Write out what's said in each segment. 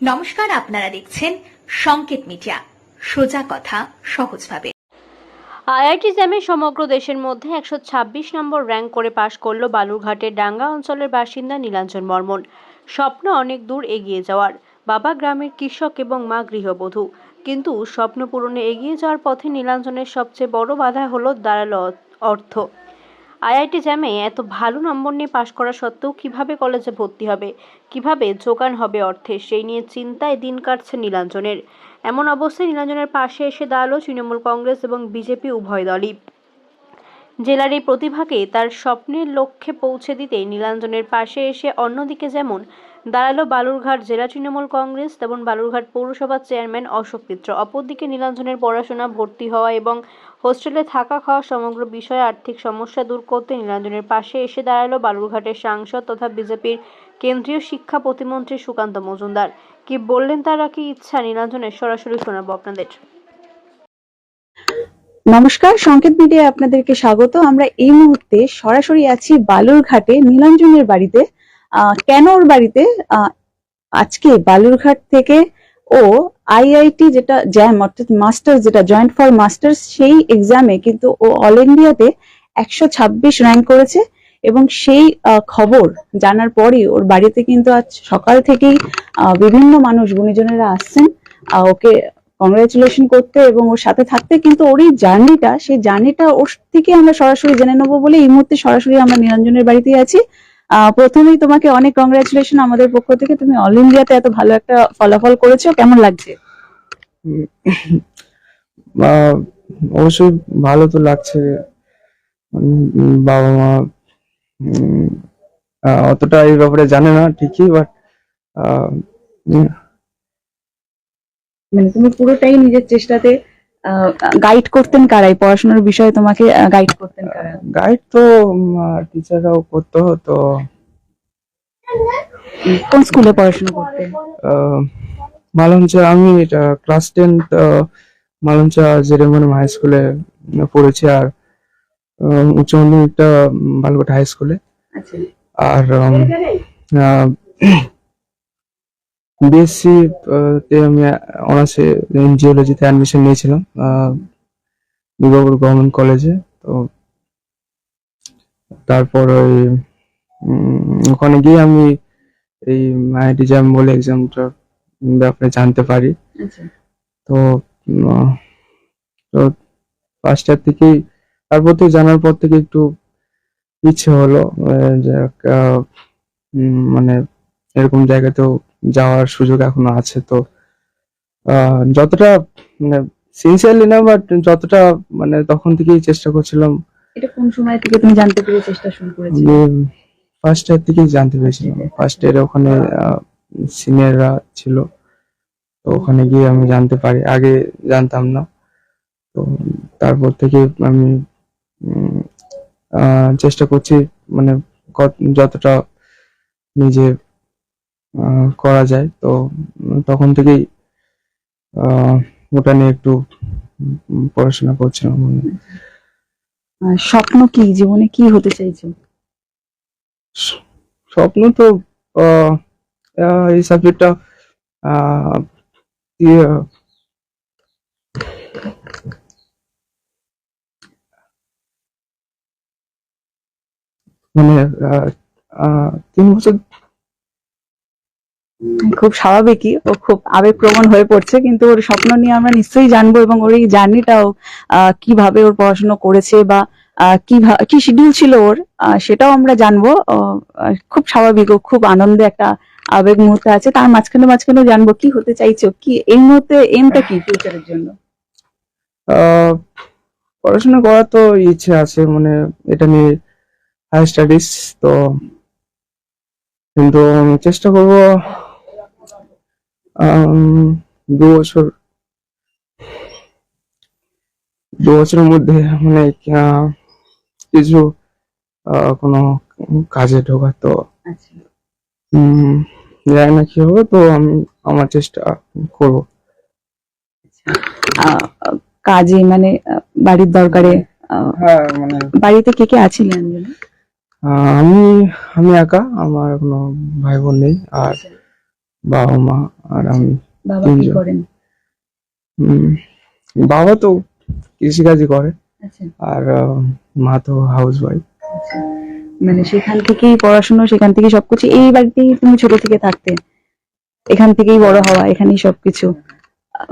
নমস্কার, আপনারা দেখছেন সংকেত মিডিয়া। সোজা কথা, সহজভাবে। আইআইটি জ্যামে সমগ্র দেশের মধ্যে একশো ছাব্বিশ নম্বর র্যাঙ্ক করে পাশ করল বালুরঘাটের ডাঙ্গা অঞ্চলের বাসিন্দা নীলাঞ্জন বর্মন। স্বপ্ন অনেক দূর এগিয়ে যাওয়ার, বাবা গ্রামের কৃষক এবং মা গৃহবধূ। কিন্তু স্বপ্ন পূরণে এগিয়ে যাওয়ার পথে নীলাঞ্জনের সবচেয়ে বড় বাধা হলো দাঁড়াল অর্থ। আইআইটি জ্যামে এত ভালো নম্বর নিয়ে পাশ করা সত্ত্বেও কীভাবে কলেজে ভর্তি হবে? কীভাবে যোগান হবে অর্থে? সেই নিয়ে চিন্তায় দিন কাটছে নীলাঞ্জনের। এমন অবস্থায় নীলাঞ্জনের পাশে এসে দাঁড়াল তৃণমূল কংগ্রেস এবং বিজেপি উভয় দলই। জেলার এই প্রতিভাকে তার স্বপ্নের লক্ষ্যে পৌঁছে দিতে নীলাঞ্জনের পাশে এসে অন্যদিকে যেমন দাঁড়াল বালুরঘাট জেলা তৃণমূল কংগ্রেস, তেমন বালুরঘাট পৌরসভার চেয়ারম্যান অশোক মিত্র। অপরদিকে নীলাঞ্জনের পড়াশোনা, ভর্তি হওয়া এবং হোস্টেলে থাকা খাওয়া সমগ্র বিষয়ে আর্থিক সমস্যা দূর করতে নীলাঞ্জনের পাশে এসে দাঁড়াল বালুরঘাটের সাংসদ তথা বিজেপির কেন্দ্রীয় শিক্ষা প্রতিমন্ত্রী সুকান্ত মজুমদার। কি বললেন তারা কি ইচ্ছা, নীলাঞ্জনের সরাসরি শোনাবো আপনাদের। নমস্কার, সংকেত মিডিয়ায় আপনাদেরকে স্বাগত। আমরা এই মুহূর্তে সরাসরি আছি বালুরঘাটে, নীলাঞ্জনের বাড়িতে। কেন ওর বাড়িতে? আজকে বালুরঘাট থেকে ও আইআইটি যেটা জ্যাম, অর্থাৎ মাস্টার্স যেটা, জয়েন্ট ফর মাস্টার্স, সেই এক্সামে কিন্তু ও অল ইন্ডিয়াতে একশো ছাব্বিশ র্যাঙ্ক করেছে এবং সেই খবর জানার পরই ওর বাড়িতে কিন্তু আজ সকাল থেকেই বিভিন্ন মানুষ, গুণীজনেরা আসছেন ওকে কংগ্রাচুলেশন করতে এবং ওর সাথে থাকতে। কিন্তু ওর এই জার্নিটা, সেই জার্নিটা ওর থেকে আমরা সরাসরি জেনে নেব বলে এই মুহূর্তে সরাসরি আমরা নিরঞ্জনের বাড়িতে আছি। প্রথমেই তোমাকে অনেক কংগ্রাচুলেশন আমাদের পক্ষ থেকে। তুমি অল ইন্ডিয়াতে এত ভালো একটা ফলাফল করেছ কেমন লাগছে? অবশ্যই ভালো তো লাগছে। বাবা মা অতটা এই ব্যাপারে জানে না ঠিকই বাট মানে তুমি পুরোটাই নিজের চেষ্টাতে গাইড করতেন কারাই? পড়াশোনার বিষয়ে তোমাকে গাইড করতেন কারা? গাইড তো টিচাররাও করতো তো কোন স্কুলে পড়াশোনা করতেন? মালঞ্চা আমি এটা ক্লাস টেন মালঞ্চা জেরেমন হাই স্কুলে পড়েছি আর উচ্চ মাধ্যমিকটা বালুঘাট হাই স্কুলে আচ্ছা। আর বিএসসি তে আমি অনার্সে জিওলজিতে অ্যাডমিশন নিয়েছিলাম দুর্গাপুর গভর্নমেন্ট কলেজে তো তারপর ওই ওখানে গিয়ে আমি এই আইআইটি জ্যাম বলে এক্সামটার ব্যাপারে জানতে পারি। আচ্ছা। তো তো ফার্স্ট ইয়ার থেকেই তারপর থেকে জানার পর থেকে একটু ইচ্ছে হলো মানে এরকম জায়গাতেও যাওয়ার সুযোগ এখনও আছে। তো যতটা মানে সিনসিয়ারলি না বাট যতটা মানে তখন থেকেই চেষ্টা করছিলাম। এটা কোন সময় থেকে তুমি জানতে পেরে চেষ্টা শুরু করেছিলে? ফার্স্ট ইয়ার থেকেই জানতে পেরেছিলাম। ফার্স্ট ইয়ারে ওখানে সিনিয়ররা ছিল। তো ওখানে গিয়ে আমি জানতে পারি। আগে জানতাম না। তো তারপর থেকে আমি আহ, চেষ্টা করছি মানে যতটা নিজে করা যায়। তো তখন থেকেই ওটা নিয়ে একটু পড়াশোনা করছিলাম স্বপ্ন কি? জীবনে কি হতে চাইছো? স্বপ্ন তো এই সাবজেক্টটা মানে আহ, আহ, তিন বছর খুব স্বাভাবিকই ও খুব আবেগপ্রবণ হয়ে পড়ছে কিন্তু ওর স্বপ্ন নিয়ে আমরা নিশ্চয়ই জানব এবং ওর এই জার্নিটাও কীভাবে ওর পড়াশোনা করেছে বা আহ, কি শিডিউল ছিল ওর সেটাও আমরা জানব খুব স্বাভাবিক ও খুব আনন্দে একটা আবেগ মুহূর্তে আছে তার মাঝখানে মাঝখানে জানব কি হতে চাইছো কি এই মুহূর্তে এমটা কি ফিউচারের জন্য? পড়াশোনা করার তো ইচ্ছে আছে মানে এটা নিয়ে হাই স্টাডিজ তো কিন্তু চেষ্টা করব দু বছর দু বছরের মধ্যে মানে কিছু কোনো কাজে ঢোকা তো আচ্ছা। জানি না কি হবে তো আমি আমার চেষ্টা করব। আহ, কাজে মানে বাড়ির দরকারে হ্যাঁ মানে বাড়িতে কে কে আছিলেন আমি আমি একা আমার কোনো ভাই বোন নেই আর বাবা মা আর আমি বাবা কি করেন? বাবা তো কৃষিকাজই করে আচ্ছা। আর মা তো হাউস ওয়াইফ আচ্ছা। মানে সেখান থেকেই পড়াশোনা সেখান থেকে সবকিছু। এই বাড়িতেই তুমি ছোট থেকে থাকতে এখান থেকেই বড় হওয়া এখানেই সবকিছু।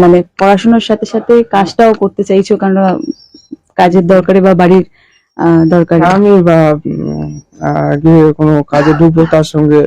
মানে পড়াশোনার সাথে সাথে কাজটাও করতে চাইছো কারণ কাজের দরকারে বা বাড়ির দরকারে। আমি বা কোনো কাজে ঢুকবো তার সঙ্গে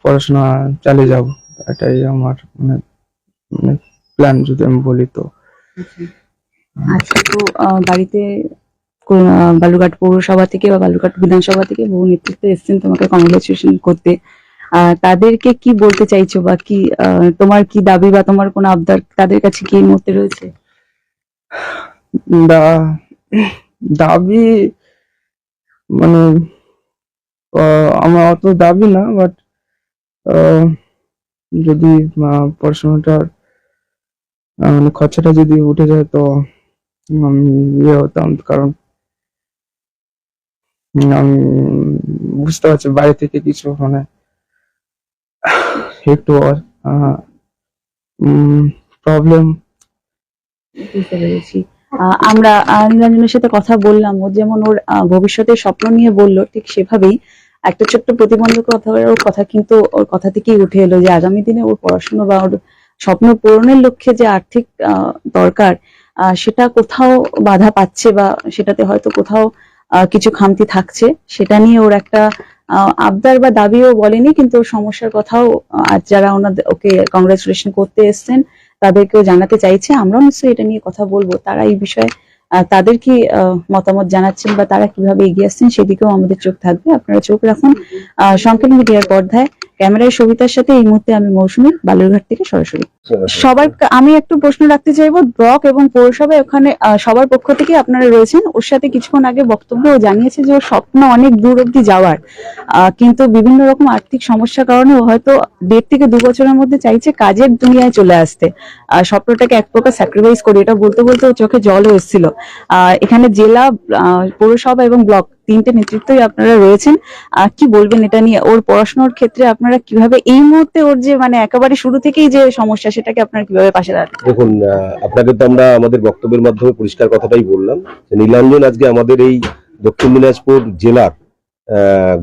পড়াশোনা চালিয়ে যাব। এটাই আমার মানে মানে প্ল্যান যদি আমি বলি তো। আচ্ছা তো আহ, বাড়িতে বালুরঘাট পৌরসভা থেকে বা বালুরঘাট বিধানসভা থেকে বহু নেতৃত্ব এসেছেন তোমাকে কংগ্রেচুলেশন করতে। তাদেরকে কি বলতে চাইছো বা কি তোমার কি দাবি বা তোমার কোনো আবদার তাদের কাছে কি মুহূর্তে রয়েছে? দাবি মানে আমার অত দাবি না বাট যদি পড়াশোনাটার মানে খরচাটা যদি উঠে যায় তো আমি ইয়ে হতাম, কারণ আমি বুঝতে পারছি বাইরে থেকে কিছু মানে একটু প্রবলেম বুঝতে পেরেছি। আমরা আহ, নীলাঞ্জনের সাথে কথা বললাম ও যেমন ওর ভবিষ্যতের স্বপ্ন নিয়ে বলল ঠিক সেভাবেই একটা ছোট্ট প্রতিবন্ধক কথা ওর কথা কিন্তু ওর কথা থেকেই উঠে এলো যে আগামী দিনে ওর পড়াশোনা বা ওর স্বপ্ন পূরণের লক্ষ্যে যে আর্থিক দরকার সেটা কোথাও বাধা পাচ্ছে বা সেটাতে হয়তো কোথাও কিছু খামতি থাকছে সেটা নিয়ে ওর একটা আবদার বা দাবিও বলেনি কিন্তু সমস্যার কথাও আজ যারা ওনাদের ওকে কংগ্রেচুলেশন করতে এসছেন তাদেরকেও জানাতে চাইছে। আমরাও নিশ্চয়ই এটা নিয়ে কথা বলব। তারা এই বিষয়ে তাদের কি মতামত জানাচ্ছেন বা তারা কীভাবে এগিয়ে আসছেন সেদিকেও আমাদের চোখ থাকবে। আপনারা চোখ রাখুন। সংকেত মিডিয়ার পর্দায় ক্যামেরায় সবিতার সাথে এই মুহূর্তে আমি মৌসুমী বালুরঘাট থেকে সরাসরি। সবার আমি একটু প্রশ্ন রাখতে চাইব ব্লক এবং পৌরসভায় ওখানে সবার পক্ষ থেকে আপনারা রয়েছেন। ওর সাথে কিছুক্ষণ আগে বক্তব্য জানিয়েছে যে ওর স্বপ্ন অনেক দূর অব্দি যাওয়ার। কিন্তু বিভিন্ন রকম আর্থিক সমস্যার কারণে ও হয়তো দেড় থেকে দু বছরের মধ্যে চাইছে কাজের দুনিয়ায় চলে আসতে। আহ, স্বপ্নটাকে এক প্রকার স্যাক্রিফাইস করি এটা বলতে বলতে ওর চোখে জলও এসেছিল। আহ, এখানে জেলা পৌরসভা এবং ব্লক তিনটে নেতৃত্বই আপনারা রয়েছেন। আহ, কি বলবেন এটা নিয়ে? ওর পড়াশোনার ক্ষেত্রে আপনারা কীভাবে এই মুহূর্তে ওর যে মানে একেবারে শুরু থেকেই যে সমস্যা সেটাকে আপনারা কীভাবে পাশে দাঁড়ান দেখুন আপনাকে তো আমরা আমাদের বক্তব্যের মাধ্যমে পরিষ্কার কথাটাই বললাম নীলাঞ্জন আজকে আমাদের এই দক্ষিণ দিনাজপুর জেলার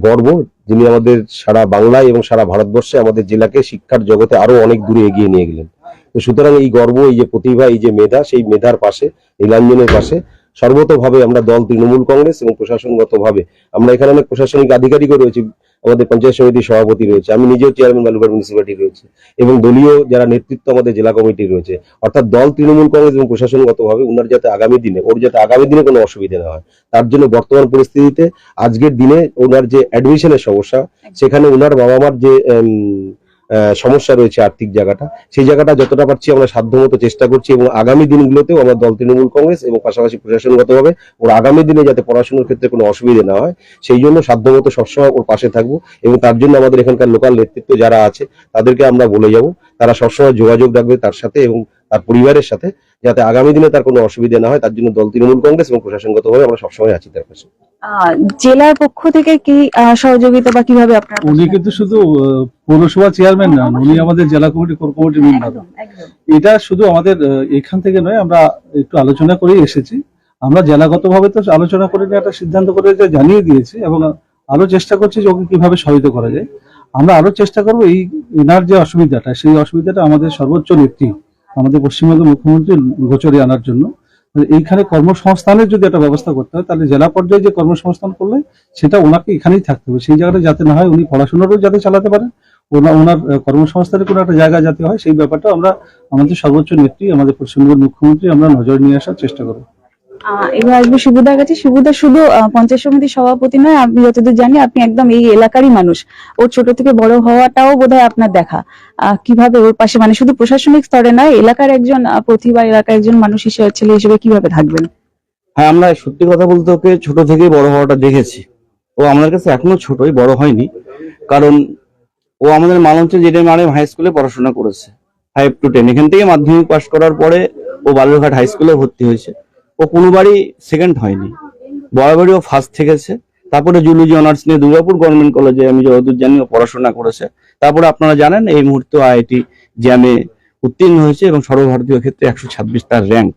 গর্ব। যিনি আমাদের সারা বাংলায় এবং সারা ভারতবর্ষে আমাদের জেলাকে শিক্ষার জগতে আরও অনেক দূরে এগিয়ে নিয়ে গেলেন। তো সুতরাং এই গর্ব এই যে প্রতিভা এই যে মেধা সেই মেধার পাশে নীলাঞ্জনের পাশে সর্বতভাবে আমরা দল তৃণমূল কংগ্রেস এবং প্রশাসনগতভাবে আমরা এখানে অনেক প্রশাসনিক আধিকারিকও রয়েছে আমাদের পঞ্চায়েত সমিতির সভাপতি রয়েছে আমি নিজেও চেয়ারম্যান বালুরঘাট মিউনিসিপালিটি রয়েছে এবং দলীয় যারা নেতৃত্ব আমাদের জেলা কমিটি রয়েছে অর্থাৎ দল তৃণমূল কংগ্রেস এবং প্রশাসনগতভাবে ওনার যাতে আগামী দিনে ওর যাতে আগামী দিনে কোনো অসুবিধা না হয় তার জন্য বর্তমান পরিস্থিতিতে আজকের দিনে ওনার যে অ্যাডমিশনের সমস্যা সেখানে ওনার বাবা মার যে সমস্যা রয়েছে আর্থিক জায়গাটা। সেই জায়গাটা যতটা পারছি আমরা সাধ্যমতো চেষ্টা করছি এবং আগামী দিনগুলোতেও আমার দল তৃণমূল কংগ্রেস এবং পাশাপাশি প্রশাসনগতভাবে ওর আগামী দিনে যাতে পড়াশোনার ক্ষেত্রে কোনো অসুবিধা না হয়, সেই জন্য সাধ্যমতো সবসময় ওর পাশে থাকব এবং তার জন্য আমাদের এখানকার লোকাল নেতৃত্ব যারা আছে, তাদেরকে আমরা বলে যাব। তারা সবসময় যোগাযোগ রাখবে তার সাথে এবং তার পরিবারের সাথে, যাতে আগামী দিনে তার কোনো অসুবিধা না হয়। তার জন্য দল তৃণমূল কংগ্রেস এবং প্রশাসনগতভাবে আমরা সবসময় আছি তার পাশে। জেলার পক্ষ থেকে কি সহযোগিতা বা কীভাবে আপনারা উনি কিন্তু শুধু পৌরসভা চেয়ারম্যান না উনি আমাদের জেলা কমিটি কোর কমিটি মেম্বার এটা শুধু আমাদের এখান থেকে নয় আমরা একটু আলোচনা করেই এসেছি। আমরা জেলাগতভাবে তো আলোচনা করে নিয়ে একটা সিদ্ধান্ত করে যে জানিয়ে দিয়েছি এবং আরও চেষ্টা করছি যে ওকে কীভাবে সহায়তা করা যায়। আমরা আরও চেষ্টা করব এই এনার যে অসুবিধাটা সেই অসুবিধাটা আমাদের সর্বোচ্চ নেত্রী আমাদের পশ্চিমবঙ্গের মুখ্যমন্ত্রী গোচরে আনার জন্য। এইখানে কর্মসংস্থানের যদি একটা ব্যবস্থা করতে হয়, তাহলে জেলা পর্যায়ে যে কর্মসংস্থান করলে সেটা ওনাকে এখানেই থাকতে হবে। সেই জায়গাটা যাতে না হয় উনি পড়াশোনারও যাতে চালাতে পারেন, ওনা- ওনার কর্মসংস্থানের কোনো একটা জায়গা যাতে হয়, সেই ব্যাপারটা আমরা আমাদের সর্বোচ্চ নেত্রী, আমাদের পশ্চিমবঙ্গের মুখ্যমন্ত্রী আমরা নজর নিয়ে আসার চেষ্টা করব। এবার আসবে শিবুদার কাছে শিবুদা শুধু পঞ্চায়েত সমিতির সভাপতি নয়, আমি যতদূর জানি আপনি একদম এই এলাকারই মানুষ। ওর ছোট থেকে বড় হওয়াটাও বোধহয় আপনার দেখা। কীভাবে ওর পাশে মানে শুধু প্রশাসনিক স্তরে নয়, এলাকার একজন প্রতিভা এলাকার একজন মানুষ হিসেবে, ছেলে হিসেবে কীভাবে থাকবেন? হ্যাঁ আমরা সত্যি কথা বলতে ওকে ছোট থেকে বড় হওয়াটা দেখেছি। ও আমাদের কাছে এখনও ছোটই, বড় হয়নি। কারণ ও আমাদের মালঞ্চে জেডে মারে হাই স্কুলে পড়াশোনা করেছে। ফাইভ টু টেন এখান থেকে মাধ্যমিক পাশ করার পরে ও বালুরঘাট হাই স্কুলে ভর্তি হয়েছে। ও কোনোবারই সেকেন্ড হয়নি। বরাবরই ও ফার্স্ট থেকেছে। তারপরে জুলজি অনার্স নিয়ে দুর্গাপুর গভর্নমেন্ট কলেজে আমি যতদূর জানি, ও পড়াশোনা করেছে। তারপরে আপনারা জানেন, এই মুহূর্তে আইআইটি জ্যামে উত্তীর্ণ হয়েছে এবং সর্বভারতীয় ক্ষেত্রে একশো ছাব্বিশ তার র্যাঙ্ক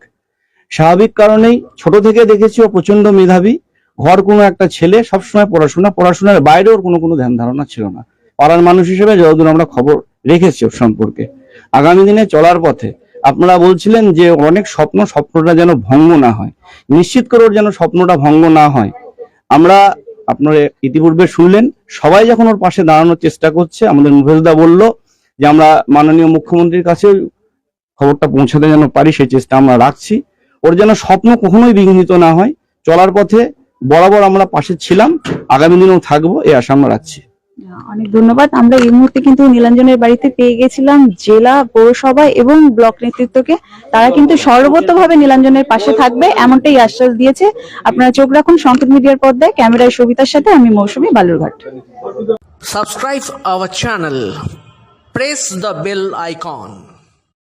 স্বাভাবিক কারণেই ছোট থেকে দেখেছি ও প্রচণ্ড মেধাবী। ঘর কোনো একটা ছেলে সবসময় পড়াশোনা, পড়াশোনার বাইরেও কোনো কোনো ধ্যান ধারণা ছিল না। পাড়ার মানুষ হিসেবে যতদূর আমরা খবর রেখেছি ওর সম্পর্কে। আগামী দিনে চলার পথে আপনারা বলছিলেন যে অনেক স্বপ্ন স্বপ্নটা যেন ভঙ্গ না হয়। নিশ্চিত করে ওর যেন স্বপ্নটা ভঙ্গ না হয়। আমরা আপনারা ইতিপূর্বে শুনলেন, সবাই যখন ওর পাশে দাঁড়ানোর চেষ্টা করছে, আমাদের মুভেজদা বলল যে আমরা মাননীয় মুখ্যমন্ত্রীর কাছে খবরটা পৌঁছাতে যেন পারি, সেই চেষ্টা আমরা রাখছি। ওর যেন স্বপ্ন কখনোই বিঘ্নিত না হয়। চলার পথে বরাবর আমরা পাশে ছিলাম, আগামী দিনেও থাকব, এই আশা আমরা রাখছি। অনেক ধন্যবাদ। আমরা এই মুহূর্তে কিন্তু নীলাঞ্জনের বাড়িতে পেয়ে গেছিলাম জেলা, পৌরসভা এবং ব্লক নেতৃত্বকে। তারা কিন্তু সর্বতভাবে নীলাঞ্জনের পাশে থাকবে, এমনটাই আশ্বাস দিয়েছে। আপনারা চোখ রাখুন সংকেত মিডিয়ার পর্দায়। ক্যামেরায় সবিতার সাথে আমি Mousumi Balurghat. Subscribe our channel press the bell icon.